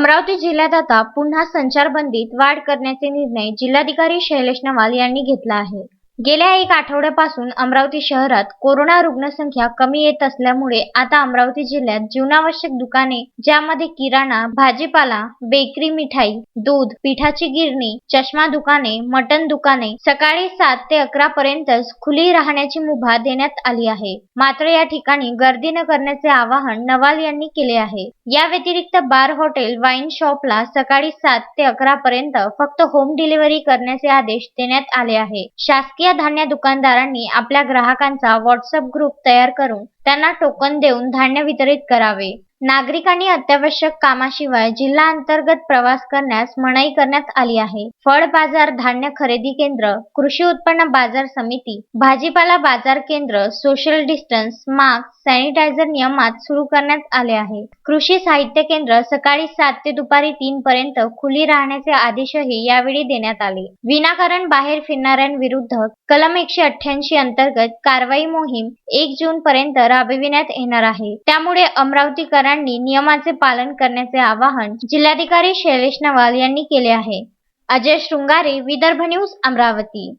अमरावती जिल्ह्यात आता पुन्हा संचारबंदीत वाढ करण्याचे निर्णय जिल्हाधिकारी शैलेश नवाल यांनी घेतला आहे. गेल्या एक आठवड्यापासून अमरावती शहरात कोरोना रुग्णसंख्या कमी येत असल्यामुळे आता अमरावती जिल्ह्यात जीवनावश्यक दुकाने ज्यामध्ये किराणा भाजीपाला बेकरी मिठाई दूध पिठाची गिरणी चष्मा दुकाने मटन दुकाने सकाळी सात ते अकरा पर्यंतच खुली राहण्याची मुभा देण्यात आली आहे. मात्र या ठिकाणी गर्दी न करण्याचे आवाहन नवाल यांनी केले आहे. या व्यतिरिक्त बार हॉटेल वाईन शॉपला सकाळी सात ते अकरा पर्यंत फक्त होम डिलिव्हरी करण्याचे आदेश देण्यात आले आहे. शासकीय धान्य दुकानदारांनी आपल्या ग्राहकांचा व्हॉट्सअप ग्रुप तयार करून त्यांना टोकन देऊन धान्य वितरित करावे. नागरिकांनी अत्यावश्यक कामाशिवाय जिल्हा अंतर्गत प्रवास करण्यास मनाई करण्यात आली आहे. फळ बाजार धान्य खरेदी केंद्र कृषी उत्पन्न बाजार समिती भाजीपाला बाजार केंद्र सोशल डिस्टन्स मास्क सॅनिटायझर नियमात सुरू करण्यात आले आहे. कृषी साहित्य केंद्र सकाळी सात ते दुपारी तीन पर्यंत खुली राहण्याचे आदेशही यावेळी देण्यात आले. विनाकारण बाहेर फिरणाऱ्यांविरुद्ध कलम एकशे अठ्ठ्याऐंशी अंतर्गत कारवाई मोहीम एक जून पर्यंत राबविण्यात येणार आहे. त्यामुळे अमरावतीकरांनी नियमाचे पालन करण्याचे आवाहन जिल्हाधिकारी शैलेश नवाल यांनी केले आहे. अजय शृंगारे विदर्भ न्यूज अमरावती.